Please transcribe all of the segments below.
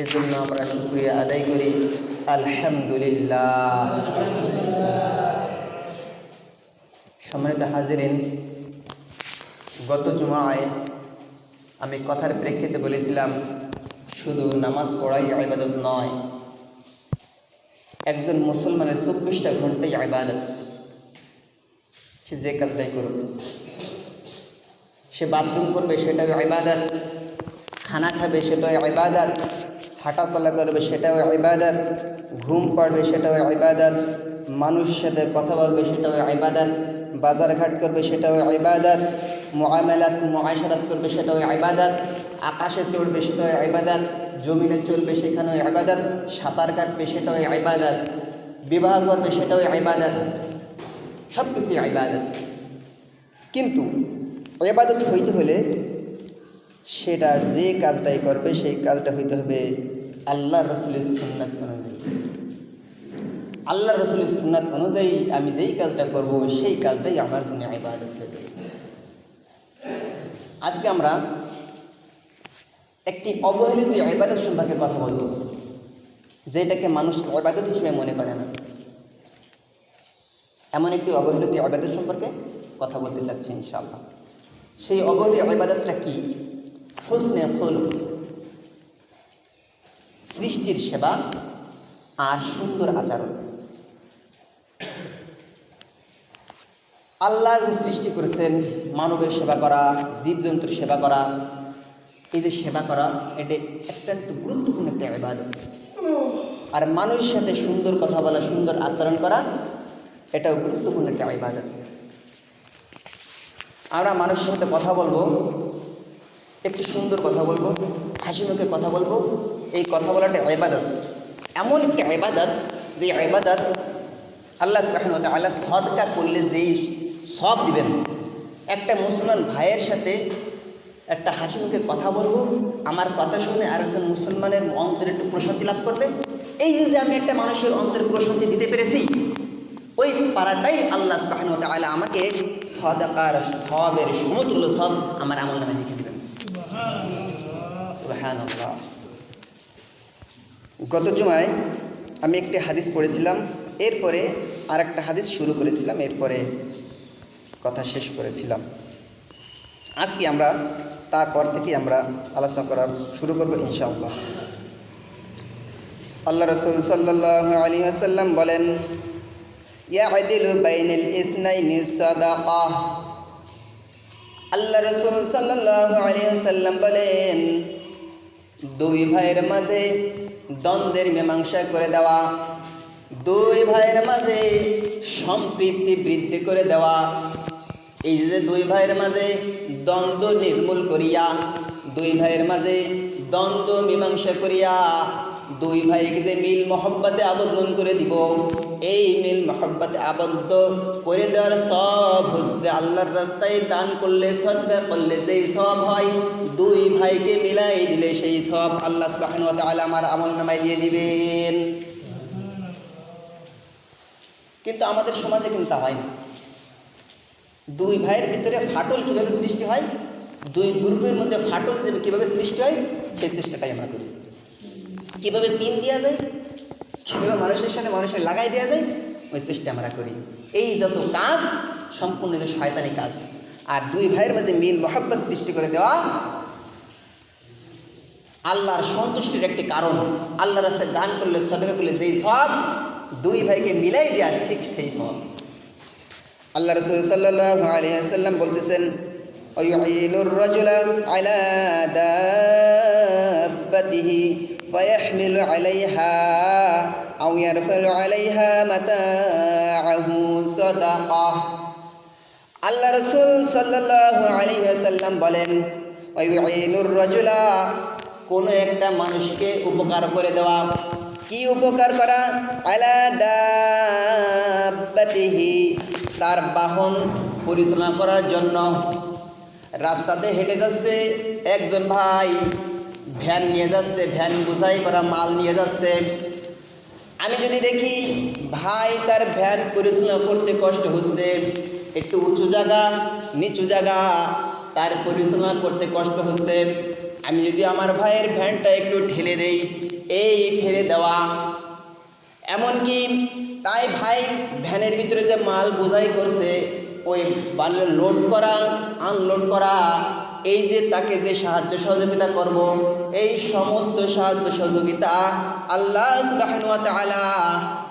এজন্য আমরা শুক্রিয়া আদায় করি। আলহামদুলিল্লাহ। সম্মানিত হাজিরিন, গত জুমায় আমি কথার প্রেক্ষিতে বলেছিলাম, শুধু নামাজ পড়াই ইবাদত নয়, একজন মুসলমানের চব্বিশটা ঘন্টাই ইবাদত। সে যে কাজটাই করুক। সে বাথরুম করবে সেটাও ইবাদত, খানা খাবে সেটাও ইবাদত হাঁটাচলা করবে সেটাও ইবাদত, ঘুম পড়বে সেটাও ইবাদত মানুষের সাথে কথা বলবে সেটাও ইবাদত বাজারঘাট করবে সেটাও ইবাদত মোয়ামেলাত মোয়াশারাত করবে সেটাও ইবাদত, আকাশে চড়বে সেটাও ইবাদত, জমিনে চলবে সেখানেও ইবাদত, সাঁতার কাটবে সেটাও ইবাদত, বিবাহ করবে সেটাও ইবাদত সব কিছুই ইবাদত। কিন্তু ইবাদত হইতে হলে সেটা যে কাজটাই করবে, সেই কাজটা হইতে হবে আল্লাহ রসুলের সুন্নাত অনুযায়ী। আল্লাহ রসুলের সুন্নাত অনুযায়ী আমি যেই কাজটা করব, সেই কাজটাই আমার জন্য ইবাদত হবে আজকে আমরা একটি অবহেলিত ইবাদত সম্পর্কে কথা বলব, যেটাকে মানুষ ইবাদত হিসেবে মনে করে না। এমন একটি অবহেলিত ইবাদত সম্পর্কে কথা বলতে চাচ্ছি ইনশাআল্লাহ। সেই অবহেলিত ইবাদতটা কি? হোসনে ফুল সৃষ্টির সেবা আর সুন্দর আচরণ। আল্লাহ যে সৃষ্টি করেছেন, মানবের সেবা করা, জীবজন্তুর সেবা করা, এই যে সেবা করা, এটা অত্যন্ত গুরুত্বপূর্ণ একটা ইবাদত। আর মানুষের সাথে সুন্দর কথা বলা, সুন্দর আচরণ করা, এটাও গুরুত্বপূর্ণ একটা ইবাদত। আমরা মানুষের সাথে কথা বলব, একটু সুন্দর কথা বলব, হাসি মুখে কথা বলব এই কথা বলাটা ইবাদত। এমন একটা ইবাদত যে ইবাদত আল্লাহ ওয়া তাআলা সদকা করলে যেই সব দিবেন। একটা মুসলমান ভাইয়ের সাথে একটা হাসি মুখে কথা বলব, আমার কথা শুনে আর একজন মুসলমানের অন্তরে একটু প্রশান্তি লাভ করবে। এই যে আমি একটা মানুষের অন্তরে প্রশান্তি দিতে পেরেছি, ওই পাড়াটাই আল্লাহ সুবহানাহু ওয়া আমাকে সদাকার সবের সমতুল্য সব আমার আমল নামে লিখে দিবেন। সুবহানাল্লাহ। গত জুমায় আমি একটি হাদিস পড়েছিলাম, এরপরে আর একটা হাদিস শুরু করেছিলাম, এরপরে কথা শেষ করেছিলাম। আজকে আমরা, তারপর থেকে আমরা আলোচনা করার শুরু করব ইনশাআল্লাহ। আল্লাহ রসুল সাল্লাহ আলী আসাল্লাম বলেন আল্লাহ রসুল সাল্লাহ আলী আসাল্লাম বলেন, দুই ভাইয়ের মাঝে দ্বন্দ্বের মীমাংসা করে দেওয়া, দুই ভাইয়ের মাঝে সম্প্রীতি বৃদ্ধি করে দেওয়া, এই যে দুই ভাইয়ের মাঝে দ্বন্দ্ব নির্মূল করিয়া, দুই ভাইয়ের মাঝে দ্বন্দ্ব মীমাংসা করিয়া, দুই ভাইকে যে মিল মহব্বতে আবদ্ধ করে দিব এই মিল মহব্বতে আবদ্ধ করে দেওয়ার সব হচ্ছে আল্লাহর রাস্তায় দান করলে সদ্গা করলে যেই সব হয়। দুই ভাইকে মিলাই দিলে সেই সব আল্লাহ সুবহানাহু ওয়া আমার আমল নামায় দিয়ে দিবেন। কিন্তু আমাদের সমাজে কিন্তু হয় না। দুই ভাইয়ের ভিতরে ফাটল কীভাবে সৃষ্টি হয়? দুই গ্রুপের মধ্যে ফাটল যে কীভাবে সৃষ্টি হয়, সেই চেষ্টাটাই আমরা করি। কীভাবে পিন দেওয়া যায়? কীভাবে মানুষের সাথে মানুষের লাগাই দেওয়া যায়, ওই চেষ্টা আমরা করি। এই যত কাজ, সম্পূর্ণ যে শয়তানি কাজ। আর দুই ভাইয়ের মাঝে মিল, মহাব্বত সৃষ্টি করে দেওয়া আল্লাহর সন্তুষ্টির একটি কারণ। আল্লাহ রাস্তায় দান করলে, সদকা করলে যেই সব দুই ভাইকে মিলাই দেওয়া ঠিক সেই সব আল্লাহ রসুল সাল্লাহ আলিয়াল্লাম বলতেছেন ويعين الرجل على دابته فيحمل عليها أو يرفع عليها متاعه صدقة আল্লাহ রসুল সাল্লাহ আলিহাসাল্লাম বলেন ওয়ুনুর রজুলা কোনো একটা মানুষকে উপকার করে দেওয়া কি উপকার করা আলা দাব্বাতিহি তার বাহন পরিচালনা করার জন্য রাস্তাতে হেঁটে যাচ্ছে, একজন ভাই ভ্যান নিয়ে যাচ্ছে, ভ্যান বোঝাই করা মাল নিয়ে যাচ্ছে। আমি যদি দেখি ভাই তার ভ্যান পরিচালনা করতে কষ্ট হচ্ছে, একটু উঁচু জায়গা, নিচু জায়গা, তার পরিচালনা করতে কষ্ট হচ্ছে। আমি যদি আমার ভাইয়ের ভ্যানটা একটু ঠেলে দেই, এই ঠেলে দেওয়া। এমনকি তাই ভাই ভ্যানের ভিতরে যে মাল বোঝাই করছে ওই বালে লোড করা আনলোড করা, এই যে তাকে যে সাহায্য সহযোগিতা করব, এই সমস্ত সাহায্য সহযোগিতা আল্লাহ তাআলা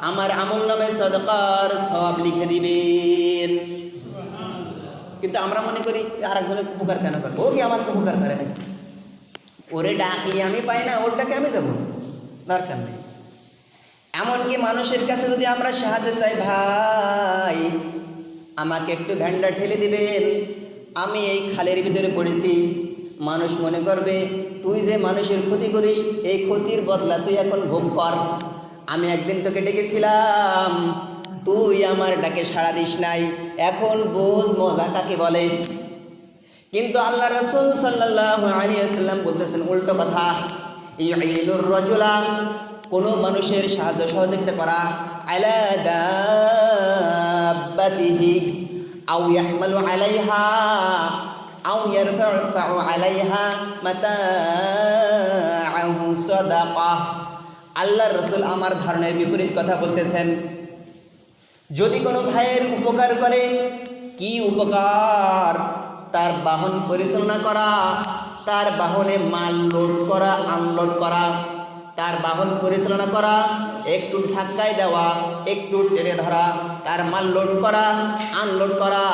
আমার আমল নামে সদকার সব লিখে দিবেন। কিন্তু আমরা মনে করি আর একজনের উপকার কেন করব? ও কি আমার উপকার করে নাকি? ওরে ডাকলি আমি পাই না, ওর ডাকে আমি যাব। দরকার নেই। এমনকি মানুষের কাছে যদি আমরা সাহায্য চাই, ভাই আমাকে একটু ভ্যান্ডা ঠেলে দিবেন। আমি এই খালের ভিতরে পড়েছি। মানুষ মনে করবে, তুই যে মানুষের ক্ষতি করিস, এই ক্ষতির বদলা তুই এখন ভোগ কর। আমি একদিন তোকে ডেকেছিলাম। তুই আমার ডাকে সাড়া দিস নাই। এখন বোঝ মজা কাকে বলে। কিন্তু আল্লাহ রসুল সাল্লাহ আলী আসাল্লাম বলতেছেন উল্টো কথা। কোনো মানুষের সাহায্য সহযোগিতা করা। আলা দাব্বাতিহি আও ইয়াহমালু আলাইহা আও ইয়ারফাউ আলাইহা মাতাআহু সাদাকাহ আল্লাহর রসুল আমার ধারণার বিপরীত কথা বলতেছেন। যদি কোনো ভাইয়ের উপকার করে, কি উপকার? তার বাহন পরিচালনা করা, তার বাহনে মাল লোড করা, আনলোড করা। তার বাহন পরিচালনা করা, একটু ধাক্কায় দেওয়া, একটু টেনে ধরা, তার মাল লোড করা আনলোড করা,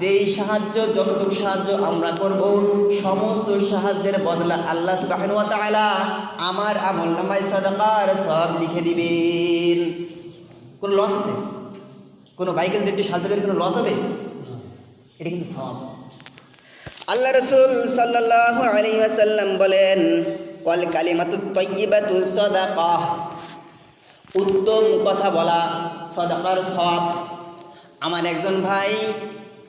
যেই সাহায্য, যতটুকু সাহায্য আমরা করব, সমস্ত সাহায্যের বদলা আল্লাহ তাআলা আমার আমল নামায় সাদাকার সব লিখে দিবেন। কোনো লস আছে? কোনো বাইকের যদি সাহায্য করে কোনো লস হবে? এটা কিন্তু সব আল্লাহ রসুল সাল্লাহ আলী ওয়াসাল্লাম বলেন কল কালিমাতু তৈবাতু সদাকাহ উত্তম কথা বলা সদাকার সব আমার একজন ভাই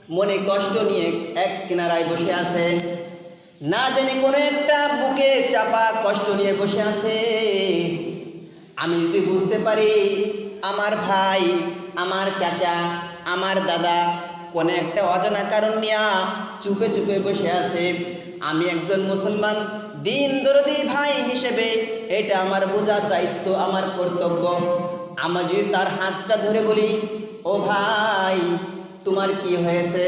মনে কষ্ট নিয়ে এক কিনারায় বসে আছে। না জানি কোনো একটা বুকে চাপা কষ্ট নিয়ে বসে আছে। আমি যদি বুঝতে পারি, আমার ভাই, আমার চাচা, আমার দাদা কোনো একটা অজানা কারণ নিয়ে চুপে চুপে বসে আছে। আমি একজন মুসলমান দিন দরদি ভাই হিসেবে এটা আমার বোঝার দায়িত্ব, আমার কর্তব্য। আমি যদি তার হাতটা ধরে বলি, ও ভাই, তোমার কি হয়েছে?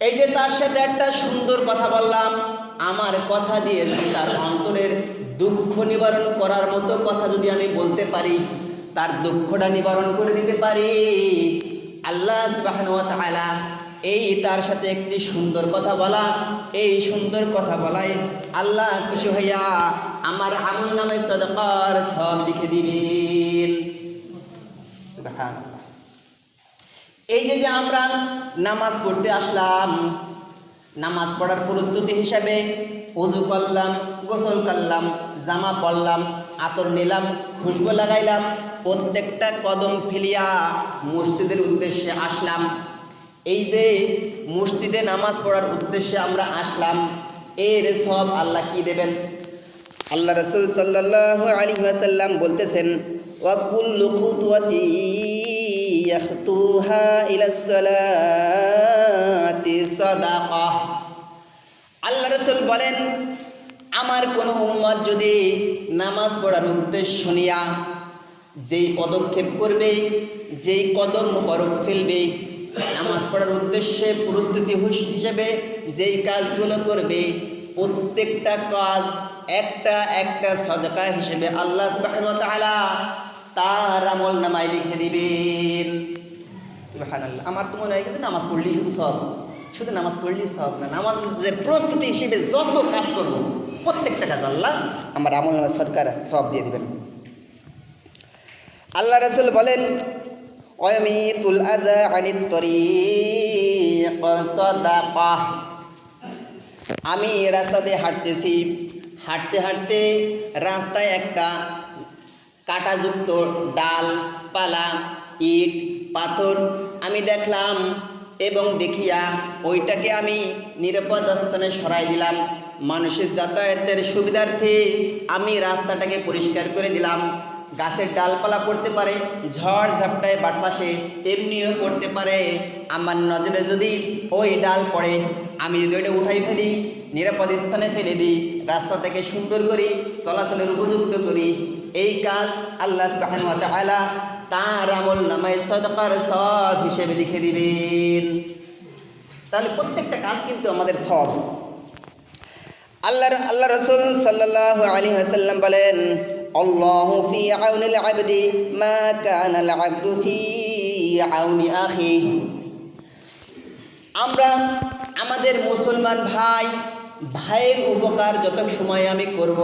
এই যে তার সাথে একটা সুন্দর কথা বললাম, আমার কথা দিয়ে যদি তার অন্তরের দুঃখ নিবারণ করার মতো কথা যদি আমি বলতে পারি, তার দুঃখটা নিবারণ করে দিতে পারি। আল্লাহ তাআলা এই তার সাথে একটি সুন্দর কথা বলা, এই সুন্দর কথা বলাই আল্লাহ খুশি হইয়া আমার আমল নামে সদকার সব লিখে দিবেন। এই যে আমরা নামাজ পড়তে আসলাম, নামাজ পড়ার প্রস্তুতি হিসাবে অজু করলাম, গোসল করলাম, জামা পরলাম, আতর নিলাম, খুশবু লাগাইলাম, প্রত্যেকটা কদম ফেলিয়া মসজিদের উদ্দেশ্যে আসলাম। এই যে মসজিদে নামাজ পড়ার উদ্দেশ্যে আমরা আসলাম, এর সব আল্লাহ কি দেবেন? আল্লাহ রসুল সাল্লাহ আলী ওয়াসাল্লাম বলতেছেন আল্লাহ রসুল বলেন, আমার কোনো উম্মত যদি নামাজ পড়ার উদ্দেশ্য নিয়া, যেই পদক্ষেপ করবে, যেই কদম মোবারক ফেলবে নামাজ পড়ার উদ্দেশ্যে প্রস্তুতি হিসেবে যেই কাজগুলো করবে, প্রত্যেকটা কাজ একটা একটা সদকা হিসেবে আল্লাহ তার আমল নামায় লিখে দিবেন। আমার তো মনে হয় গেছে নামাজ পড়লেই শুধু সব। শুধু নামাজ পড়লেই সব না নামাজ যে প্রস্তুতি হিসেবে যত কাজ করব, প্রত্যেকটা কাজ আল্লাহ আমার আমল নামাজ সদকার সব দিয়ে দিবেন। আল্লাহ রসুল বলেন অয়মিতুল আজা আনিত তরিক সাদাকাহ আমি রাস্তা দিয়ে হাঁটতেছি। হাঁটতে হাঁটতে রাস্তায় একটা কাঁটাযুক্ত ডাল, পালা, ইট, পাথর আমি দেখলাম এবং দেখিয়া ওইটাকে আমি নিরাপদ স্থানে সরাই দিলাম। মানুষের যাতায়াতের সুবিধার্থে আমি রাস্তাটাকে পরিষ্কার করে দিলাম। গাছের ডালপালা পড়তে পারে, ঝড় ঝাপটায় বাতাসে এমনিও পড়তে পারে। আমার নজরে যদি ওই ডাল পড়ে, আমি যদি ওইটা উঠাই ফেলি, নিরাপদ স্থানে ফেলে দিই, রাস্তা থেকে সুন্দর করি চলাচলের উপযুক্ত করি। এই কাজ আল্লাহ তাআলা তার আমল নামায় সদকার সব হিসেবে লিখে দিবেন। তাহলে প্রত্যেকটা কাজ কিন্তু আমাদের সব আল্লাহ আল্লাহ রসুল সাল্লাল্লাহু আলী ওয়াসাল্লাম বলেন ফি আউনিল আবদি মা কানা আল আবদু ফি আউনি আখি আমরা আমাদের মুসলমান ভাই, ভাইয়ের উপকার যত সময় আমি করব,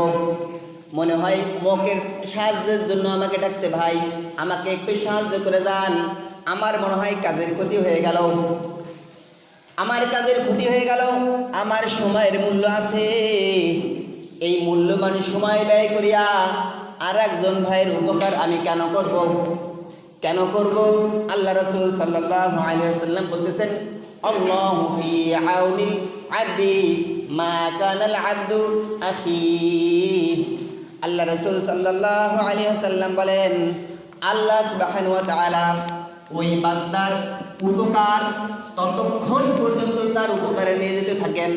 মনে হয় মকের সাহায্যের জন্য আমাকে ডাকছে ভাই, আমাকে একটু সাহায্য করে যান, আমার মনে হয় কাজের ক্ষতি হয়ে গেল। আমার কাজের ক্ষতি হয়ে গেল, আমার সময়ের মূল্য আছে। এই মূল্যবান সময় ব্যয় করিয়া আর একজন ভাইয়ের উপকার আমি কেন করব? কেন করব? আল্লাহ রসুল সাল্লাহ আলিয়াল্লাম বলতেছেন, আল্লাহু ফি আউনিল আবদি মা কানাল আবদু আখি। আল্লাহ রসুল সাল্লাহ আলিয়াল্লাম বলেন, আল্লাহ তাআলা ওই বান্দার উপকার ততক্ষণ পর্যন্ত তার উপকারে নিয়ে যেতে থাকেন।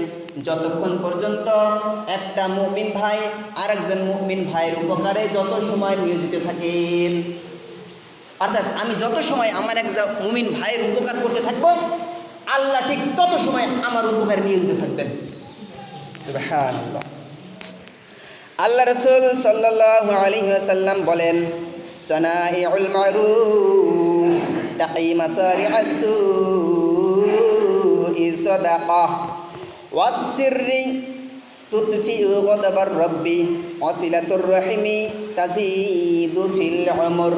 যতক্ষণ পর্যন্ত একটা মুমিন ভাই আরেকজন মুমিন ভাইয়ের উপকারে যত সময় নিয়োজিত থাকেন অর্থাৎ আমি যত সময় আমার একজন মুমিন ভাইয়ের উপকার করতে থাকব, আল্লাহ ঠিক তত সময় আমার উপকারে নিয়োজিত থাকবেন। আল্লাহ রসুল সাল্লাল্লাহু আলাইহি ওয়াসাল্লাম বলেন, সনাইউল মারুফ ওয়াস-সিররি তুতফিউ গদাবার রব্বি, ওয়াসিলাতুর রহিমি তাজিদু ফিল উমর।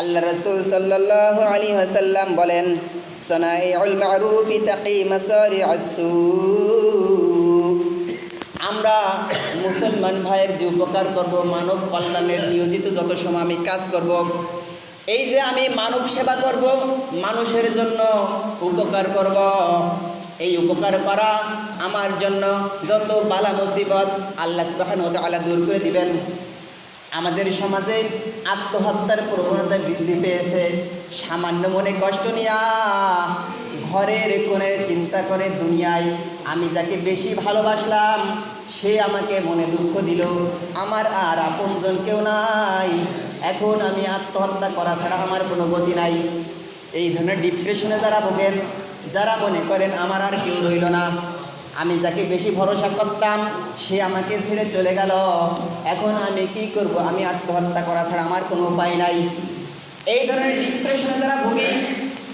আল্লাহ রসুল সাল্লাল্লাহু আলাইহি ওয়াসাল্লাম বলেন, সনাইউল মারুফ তাকি মাসারি'আস সুই আমরা মুসলমান ভাইয়ের যে উপকার করব, মানব কল্যাণের নিয়োজিত যত সময় আমি কাজ করব, এই যে আমি মানব সেবা করব, মানুষের জন্য উপকার করব। এই উপকার করা আমার জন্য যত বালা মুসিবত আল্লাহ সুবহানাহু ওয়া তাআলা দূর করে দিবেন। আমাদের সমাজে আত্মহত্যার প্রবণতা বৃদ্ধি পেয়েছে। সামান্য মনে কষ্ট নিয়া ঘরের কোণে চিন্তা করে দুনিয়ায় আমি যাকে বেশি ভালোবাসলাম, সে আমাকে মনে দুঃখ দিল। আমার আর আপনজন কেউ নাই। এখন আমি আত্মহত্যা করা ছাড়া আমার কোনো গতি নাই। এই ধরনের ডিপ্রেশনে যারা ভোগেন যারা মনে করেন আমার আর কেউ রইল না, আমি যাকে বেশি ভরসা করতাম, সে আমাকে ছেড়ে চলে গেল। এখন আমি কি করব? আমি আত্মহত্যা করা ছাড়া আমার কোনো উপায় নাই। এই ধরনের ডিপ্রেশনে যারা ভুগি,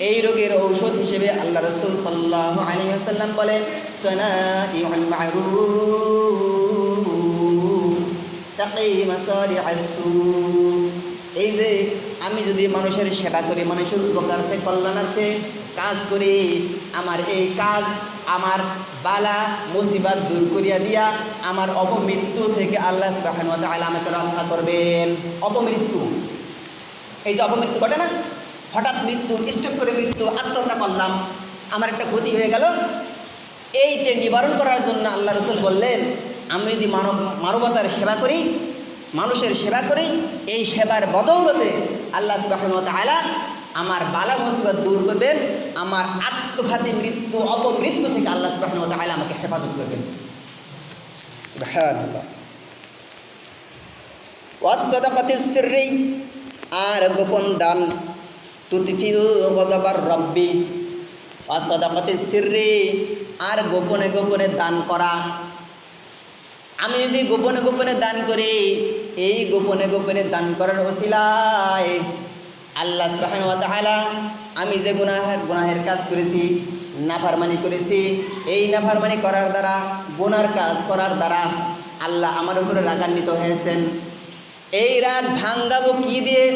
এই রোগের ঔষধ হিসেবে আল্লাহ রসুল সাল্লাহ আলী আসাল্লাম বলেন, সনাইউল মারুফ তাকি মাসারি'আস সু' এই যে আমি যদি মানুষের সেবা করি, মানুষের উপকারার্থে কল্যাণার্থে কাজ করি, আমার এই কাজ, আমার বালা মুসিবাত দূর করিয়া দিয়া আমার অপমৃত্যু থেকে আল্লাহ সুবহানাহু ওয়া তাআলা আমাকে রক্ষা করবেন। অপমৃত্যু। এই যে অপমৃত্যু ঘটে না? হঠাৎ মৃত্যু, স্ট্রোক করে মৃত্যু, আত্মহত্যা করলাম, আমার একটা ক্ষতি হয়ে গেল। এইটা নিবারণ করার জন্য আল্লাহ রসুল বললেন, আমি যদি মানব, মানবতার সেবা করি, মানুষের সেবা করি, এই সেবার বদৌলতে আল্লাহ সুবহানাহু ওয়া তাআলা আমার বালা মুসিবত দূর করবেন, আমার আত্মঘাতী মৃত্যু, অপমৃত্যু থেকে আল্লাহ সুবহানাহু ওয়া তাআলা আমাকে হেফাজত করবেন। আর গোপন দান রব্বি। ওয়াসসাদাকাতিস সিররি, আর গোপনে গোপনে দান করা। আমি যদি গোপনে গোপনে দান করি এই গোপনে গোপনে দান করার ওসিলায়। আল্লাহ তাআলা, আমি যে গুনাহ, গুনাহের কাজ করেছি, নাফারমানি করেছি, এই নাফারমানি করার দ্বারা, গুনার কাজ করার দ্বারা আল্লাহ আমার উপরে রাগান্বিত হয়েছেন। এই রাগ ভাঙ্গাবো কি দিয়ে?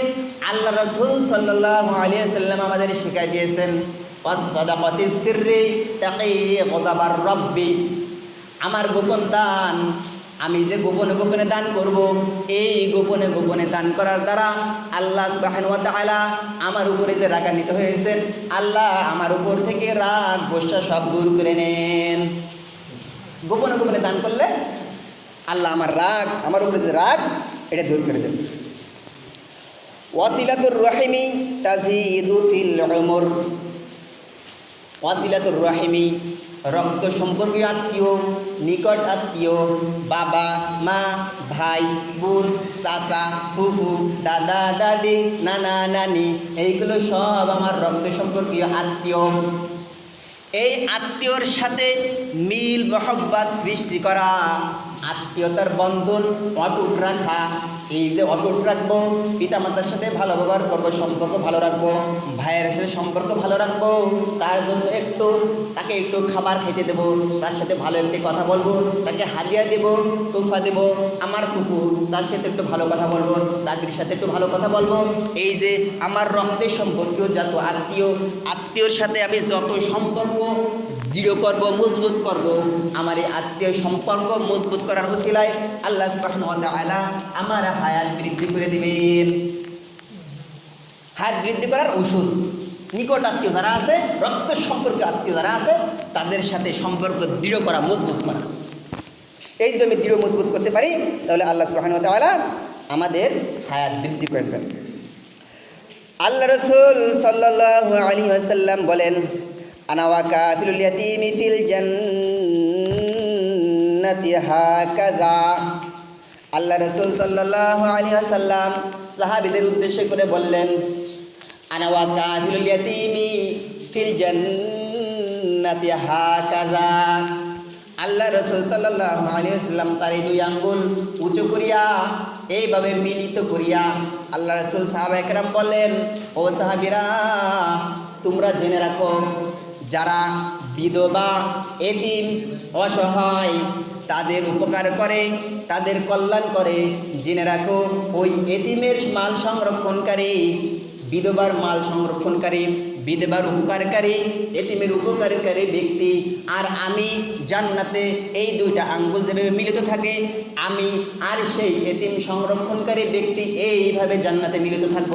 আল্লাহ রসুল সাল্লাল্লাহু আলাইহি সাল্লাম আমাদের শিখাই দিয়েছেন আমার গোপন দান আমি যে গোপনে গোপনে দান করব, এই গোপনে গোপনে দান করার দ্বারা আল্লাহ তাআলা আমার উপরে যে রাগান্বিত হয়েছেন, আল্লাহ আমার উপর থেকে রাগ গোসা সব দূর করে নেন। গোপনে গোপনে দান করলে আল্লাহ আমার রাগ, আমার উপরে যে রাগ, এটা দূর করে দেন। ওয়াসিলাতুর রহিমি তাজিদু ফিল উমর। ওয়াসিলাতুর রহিমি রক্ত সম্পর্কীয় আত্মীয়, নিকট আত্মীয়, বাবা, মা, ভাই, বোন, চাচা, ফুফু, দাদা, দাদি, নানা, নানি, এইগুলো সব আমার রক্ত সম্পর্কীয় আত্মীয়। এই আত্মীয়র সাথে মিল, মহব্বত সৃষ্টি করা, আত্মীয়তার বন্ধন অটুট রাখা এই যে অটুট রাখব পিতা মাতার সাথে ভালো ব্যবহার করব, সম্পর্ক ভালো রাখব, ভাইয়ের সাথে সম্পর্ক ভালো রাখব, তার জন্য একটু, তাকে একটু খাবার খেতে দেবো, তার সাথে ভালো একটি কথা বলব, তাকে হাদিয়া দেব, তোফা দেব, আমার কুকুর, তার সাথে একটু ভালো কথা বলব, দাদির সাথে একটু ভালো কথা বলব। এই যে আমার রক্তের সম্পর্কীয় যত আত্মীয়, আত্মীয়র সাথে আমি যত সম্পর্ক দৃঢ় করব, মজবুত করব। আমার এই আত্মীয় সম্পর্ক মজবুত করার উসিলায় আল্লাহ তাআলা আমার হায়াত বৃদ্ধি করে দিবেন। হায়াত বৃদ্ধি করার ওষুধ নিকট আত্মীয় যারা আছে, রক্ত সম্পর্কে আত্মীয় যারা আছে, তাদের সাথে সম্পর্ক দৃঢ় করা, মজবুত করা। এই যদি আমি দৃঢ়, মজবুত করতে পারি, তাহলে আল্লাহ সুবহানাহু ওয়া আমাদের হায়াত বৃদ্ধি করে দেবেন। আল্লাহ রসুল সাল্লাল্লাহু আলাইহি ওয়াসাল্লাম বলেন ওয়া কাফিলুল ইয়াতীমি ফিল জান্নাতি হাকাযা আল্লাহ রসুল সাল্লাল্লাহু আলাইহি ওয়াসাল্লাম সাহাবীদের উদ্দেশ্য করে বললেন, আনা ওয়া কাফিলুল ইয়াতীমি ফিল জান্নাতি, হাকাযা. আল্লাহ রসুল সাল্লাহ আলিয়াল্লাম তার এই দুই আঙ্গুল উঁচু করিয়া, এইভাবে মিলিত করিয়া আল্লাহ রসুল সাহাবা একরাম বললেন, ও সাহাবিরা, তোমরা জেনে রাখো যারা বিধবা, এতিম, অসহায়, তাদের উপকার করে, তাদের কল্যাণ করে। জেনে রাখো, ওই এতিমের মাল সংরক্ষণকারী, বিধবার মাল সংরক্ষণকারী, বিধবার উপকারকারী, এতিমের উপকারকারী ব্যক্তি। আর আমি জান্নাতে এই দুইটা আঙ্গুল যেভাবে মিলিত থাকে, আমি আর সেই এতিম সংরক্ষণকারী ব্যক্তি এইভাবে জান্নাতে মিলিত থাকব।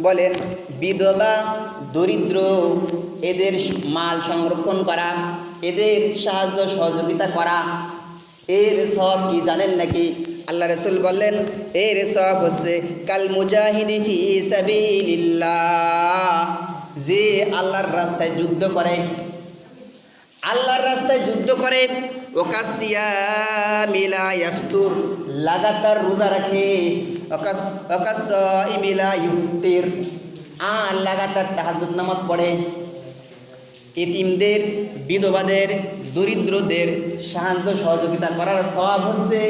বলেন, বিধবা, দরিদ্র, এদের মাল সংরক্ষণ করা, এদের সাহায্য সহযোগিতা করা, এর সব কি জানেন নাকি? আল্লাহ রসুল বললেন, এর সব হচ্ছে, কাল মুজাহিদি যে আল্লাহর রাস্তায় যুদ্ধ করে। আল্লাহর রাস্তায় যুদ্ধ করে ওকাসিয়া মিলা ইয়াফতুর লাগাতার রোজা রাখে। ইফতির আর লাগাতার তাহাজ্জুদ নামাজ পড়ে। এতিমদের বিধবাদের, দরিদ্রদের সাহায্য সহযোগিতা করার স্বভাব হচ্ছে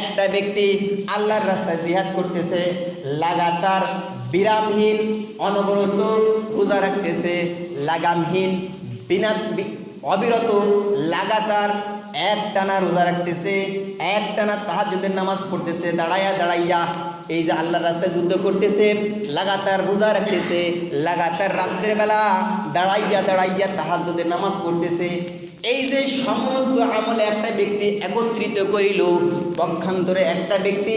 একটা ব্যক্তি আল্লাহর রাস্তায় জিহাদ করতেছে, লাগাতার বিরামহীন, অনবরত রোজা রাখতেছে, লাগামহীন, বিনা অবিরত, লাগাতার এক টানা রোজা রাখতেছে, এক টানা তাহাজ্জুদের নামাজ পড়তেছে দাঁড়াইয়া দাঁড়াইয়া এই যে আল্লাহর রাস্তায় যুদ্ধ করতেছে, লাগাতার রোজা রাখতেছে, লাগাতার রাত্রের বেলা দাঁড়াইয়া দাঁড়াইয়া তাহাজ্জুদের নামাজ পড়তেছে। এই যে সমস্ত আমলে একটা ব্যক্তি একত্রিত করিল, পক্ষান্তরে একটা ব্যক্তি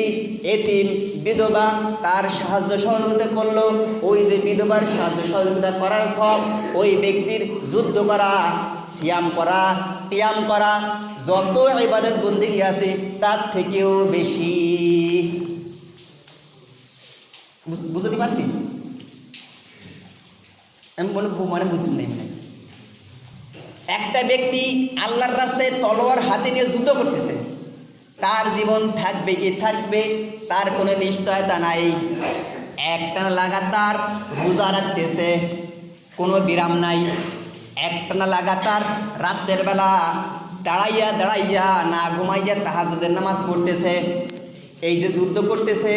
এতিম, বিধবা তার সাহায্য সহযোগিতা করল। ওই যে বিধবার সাহায্য সহযোগিতা করার সব, ওই ব্যক্তির যুদ্ধ করা, সিয়াম করা টিয়াম করা, যত ইবাদত বন্দিগি আছে, তার থেকেও বেশি। বুঝ- বুঝতে পারছি? আমি মনে মানে বুঝতে নেই মানে। একটা ব্যক্তি আল্লাহর রাস্তায় তলোয়ার হাতে নিয়ে যুদ্ধ করতেছে, তার জীবন থাকবে কি থাকবে, তার কোনো নিশ্চয়তা নাই। একটা লাগাতার রোজা রাখতেছে, কোনো বিরাম নাই। একটা লাগাতার রাতের বেলা দাঁড়াইয়া দাঁড়াইয়া না ঘুমাইয়া তাহাজুদের নামাজ পড়তেছে। এই যে যুদ্ধ করতেছে,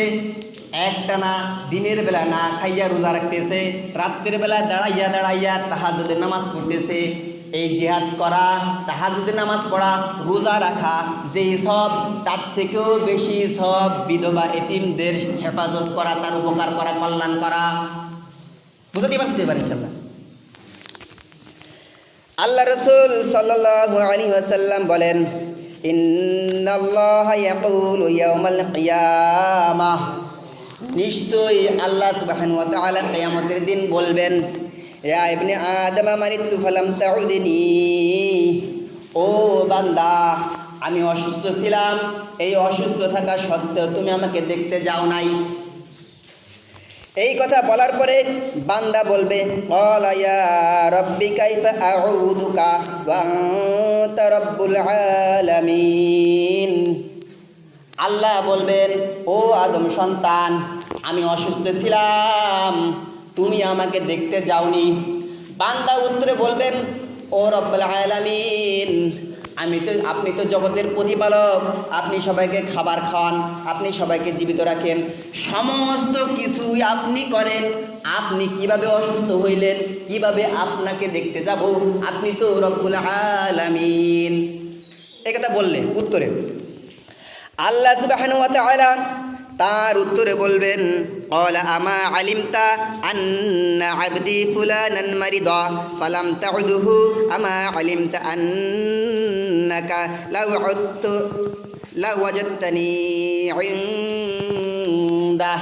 একটানা দিনের বেলা না খাইয়া রোজা রাখতেছে রাত্রের বেলা দাঁড়াইয়া দাঁড়াইয়া তাহাজুদের নামাজ পড়তেছে। এই জেহাদ করা তাহাজুদের নামাজ পড়া, রোজা রাখা যে সব, তার থেকেও বেশি সব বিধবা এতিমদের হেফাজত করা, তার উপকার করা, কল্যাণ করা। বুঝতে পারছি এবার ইনশাল্লাহ। আল্লাহ রসুল সাল্লাল্লাহু আলাইহি ওয়াসাল্লাম বলেন, ইন্নাল্লাহা ইয়াকুলু ইয়াউমাল কিয়ামাহ নিশ্চয়ই আল্লাহ সুবহানাহু ওয়া তাআলা কিয়ামতের দিন বলবেন, ইয়া ইবনে আদম মারিতু ফালাম তাউদিনি। ও বান্দা, আমি অসুস্থ ছিলাম, এই অসুস্থ থাকা সত্ত্বেও তুমি আমাকে দেখতে যাও নাই। এই কথা বলার পরে বান্দা বলবে আল্লাহ বলবেন, ও আদম সন্তান, আমি অসুস্থ ছিলাম, তুমি আমাকে দেখতে যাওনি। বান্দা উত্তরে বলবেন, ও রব্বুল আলামিন আমি তো, আপনি তো জগতের প্রতিপালক। আপনি সবাইকে খাবার খাওয়ান, আপনি সবাইকে জীবিত রাখেন। সমস্ত কিছুই আপনি করেন। আপনি কীভাবে অসুস্থ হইলেন, কীভাবে আপনাকে দেখতে যাব, আপনি তো রব্বুল আলামিন। এই কথা বললেন উত্তরে। আল্লাহ সুবহানাহু ওয়া তাআলা তার উত্তরে বলবেন قال أما علمت أن عبدي فلانا مرضا فلم تعده أما علمت أنك لو عدت لوجدتني عنده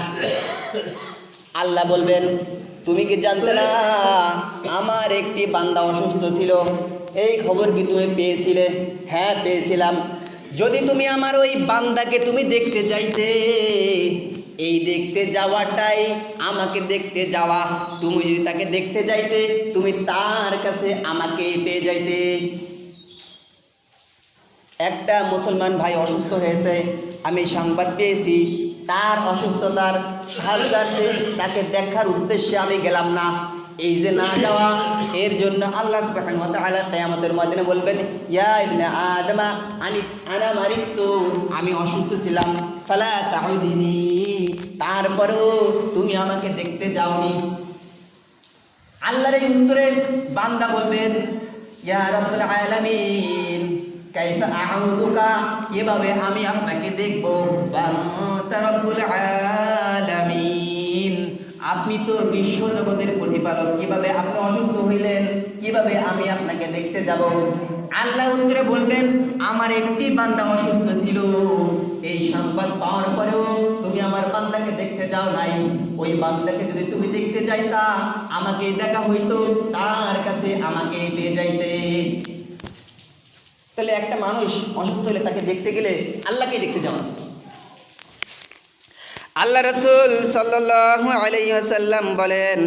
আল্লাহ বলবেন তুমি কি জানতে না আমার একটি বান্দা অসুস্থ ছিল এই খবর কি তুমি পেয়েছিলে হ্যাঁ পেয়েছিলাম যদি তুমি আমার ওই বান্দাকে তুমি দেখতে চাইতে এই দেখতে যাওয়াটাই আমাকে দেখতে যাওয়া। তুমি যদি তাকে দেখতে যাইতে, তুমি তার কাছে আমাকে পেয়ে যাইতে। একটা মুসলমান ভাই অসুস্থ হয়েছে, আমি সংবাদ পেয়েছি। তার অসুস্থতার সাহায্যার্থে তাকে দেখার উদ্দেশ্যে আমি গেলাম না। এই যে না যাওয়া এর জন্য আল্লাহ সুবহানাহু ওয়া তাআলা কিয়ামতের ময়দানে বলবেন, ইয়া ইবনে আনি, আনা মারিতু আমি অসুস্থ ছিলাম, ফালা তাউদিনি তুমি আমাকে দেখতে যাওনি। আল্লাহর এই বান্দা বলবেন, ইয়া রাব্বুল আলামিন, কাইফা আউদুকা, কীভাবে আমি আপনাকে দেখব? আনতা রাব্বুল আলামিন। আপনি তো বিশ্ব জগতের প্রতিপালক। কীভাবে আপনি অসুস্থ হইলেন? কীভাবে আমি আপনাকে দেখতে যাব? আল্লাহ উত্তরে বলবেন, আমার একটি বান্দা অসুস্থ ছিল। এই সংবাদ পাওয়ার পরেও তুমি আমার বান্দাকে দেখতে যাও নাই। ওই বান্দাকে যদি তুমি দেখতে চাইতা, আমাকে দেখা হইতো, তার কাছে আমাকে পেয়ে যাইতে। তাহলে একটা মানুষ অসুস্থ হলে তাকে দেখতে গেলে আল্লাহকে দেখতে যাওয়া। আল্লাহ রসুল সাল্লাহ আলাইসাল্লাম বলেন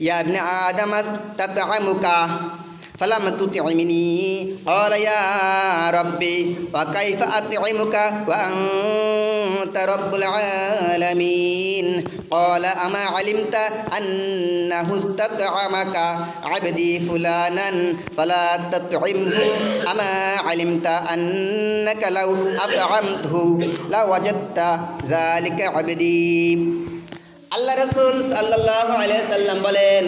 ইয়া ইবনে আদম তাতআমুকা فلم تطعمني قال يا ربي وكيف أطعمك وأنت رب العالمين قال أما علمت أنه استطعمك عبدي فلانا فلا تطعمه أما علمت أنك لو أطعمته لوجدت ذلك عبدي আল্লাহ রসুল সাল্লাহ সাল্লাম বলেন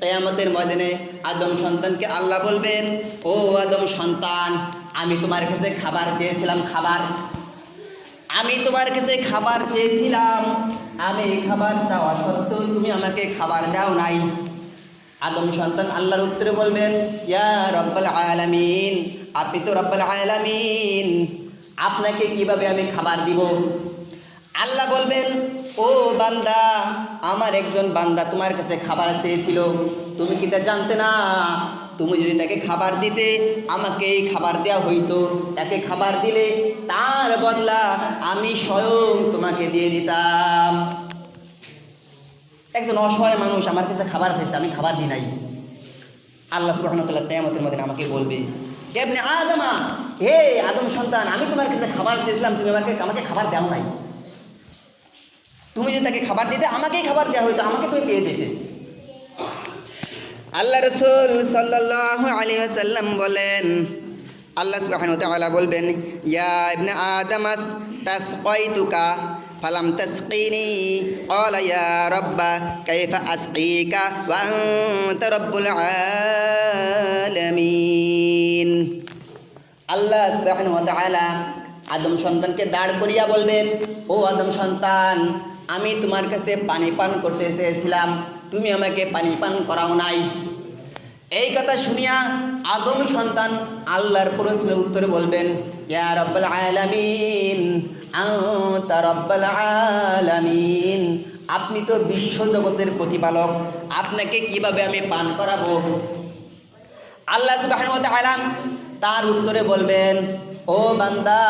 কেয়ামতের ময়দানে আদম সন্তানকে আল্লাহ বলবেন, ও আদম সন্তান, আমি তোমার কাছে খাবার চেয়েছিলাম, খাবার। আমি তোমার কাছে খাবার চেয়েছিলাম। আমি খাবার চাওয়া সত্ত্বেও তুমি আমাকে খাবার দাও নাই। আদম সন্তান আল্লাহর উত্তরে বলবেন, ইয়া রব্বাল আলামিন, আপনি তো রব্বাল আলামিন, আপনাকে কীভাবে আমি খাবার দিব? আল্লাহ বলবেন, ও বান্দা, আমার একজন বান্দা তোমার কাছে খাবার চেয়েছিল। তুমি কি তা জানতে না? তুমি যদি তাকে খাবার দিতে, আমাকে এই খাবার দেওয়া হইতো। তাকে খাবার দিলে তার বদলা আমি স্বয়ং তোমাকে দিয়ে দিতাম। একজন অসহায় মানুষ আমার কাছে খাবার চাইছে আমি খাবার দিই নাই। আল্লাহ ওয়া তাআলা মধ্যে আমাকে বলবে আদমা, হে আদম সন্তান, আমি তোমার কাছে খাবার চেয়েছিলাম, তুমি আমাকে আমাকে খাবার দাও নাই। তুমি যদি তাকে খাবার দিতে, আমাকেই খাবার দেওয়া হইতো আমাকে তুমি পেয়ে দিতে আল্লাহ রসুল সাল্লাহ আলী আসাল্লাম বলেন, আল্লাহ সুবাহান তালা বলবেন, ইয়া ইবনে আদামাস তাস কয়তুকা ফালাম তাসকিনি? ক্বালা, ইয়া রাব্বা, কাইফা আসকিকা ওয়া আনতা রাব্বুল আলামিন? আল্লাহ সুবহানাহু ওয়া তাআলা আদম সন্তানকে দাঁড় করিয়া বলবেন, ও আদম সন্তান আমি তোমার কাছে পানি পান করতে চেয়েছিলাম, তুমি আমাকে পানি পান করাও নাই। এই কথা শুনিয়া আদম সন্তান আল্লাহর প্রশ্নের উত্তরে বলবেন, ইয়া রব্বাল আলামিন, আনতা রব্বাল আলামিন, আপনি তো বিশ্ব জগতের প্রতিপালক, আপনাকে কীভাবে আমি পান করাবো? আল্লাহ তাআলা তার উত্তরে বলবেন, ও বান্দা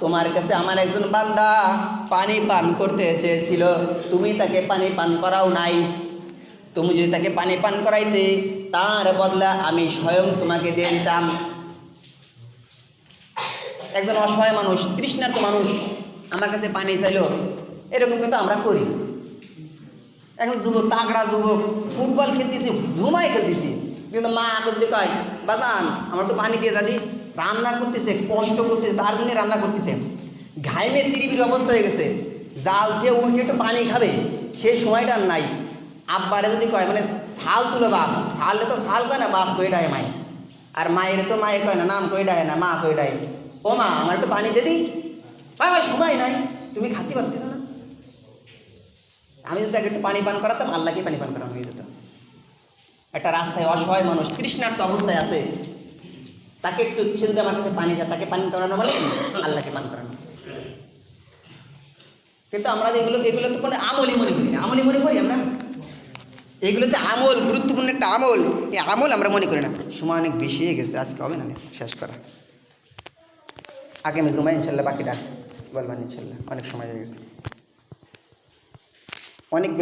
তোমার কাছে আমার একজন বান্দা পানি পান করতে চেয়েছিল। তুমি তাকে পানি পান করাও নাই। তুমি যদি তাকে পানি পান করাইতে, তার বদলা আমি স্বয়ং তোমাকে দিয়ে দিতাম। একজন অসহায় মানুষ, তৃষ্ণার্ত মানুষ, আমার কাছে পানি চাইলো। এরকম কিন্তু আমরা করি। এখন যুবক, তাগড়া যুবক, ফুটবল খেলতেছি ঘুমাই খেলতেছি। কিন্তু মা আগে যদি কয়, বাজান, আমার তো পানি দিয়ে যাদি রান্না করতেছে, কষ্ট করতেছে, তার জন্য রান্না করতেছে। ঘাইমে তিরিবির অবস্থা হয়ে গেছে। জাল দিয়ে উঠে একটু পানি খাবে, সেই সময়টা নাই। আব্বারে যদি কয় মানে শাল তুলো বাপ শালে তো শাল কয় না, বাপ কই ডায় মাই আর মায়ের তো মায়ে কয় না, নাম কই ডায় না, মা কই ডায় ও মা, আমার একটু পানি দে দিই আমার সময় নাই, তুমি খাতে পারতেছো না। আমি যদি একটু পানি পান করাতাম আল্লাহকে পানি পান করানো হয়ে যেত। একটা রাস্তায় অসহায় মানুষ, তৃষ্ণার্ত অবস্থায় আছে। তাকে একটু সে যদি আমার কাছে পানি চায় তাকে পানি করানো বলে আল্লাহকে পান করানো। কিন্তু আমরা এগুলো এগুলো তো কোনো আমলই মনে করি না। আমলই মনে করি আমরা? এগুলো যে আমল, গুরুত্বপূর্ণ একটা আমল, এই আমল আমরা মনে করি না। সময় অনেক বেশি হয়ে গেছে, আজকে হবে না শেষ করা। আগামী জুমায় ইনশাল্লাহ বাকিটা বলবেন ইনশাল্লাহ, অনেক সময় হয়ে গেছে। অনেকগুলো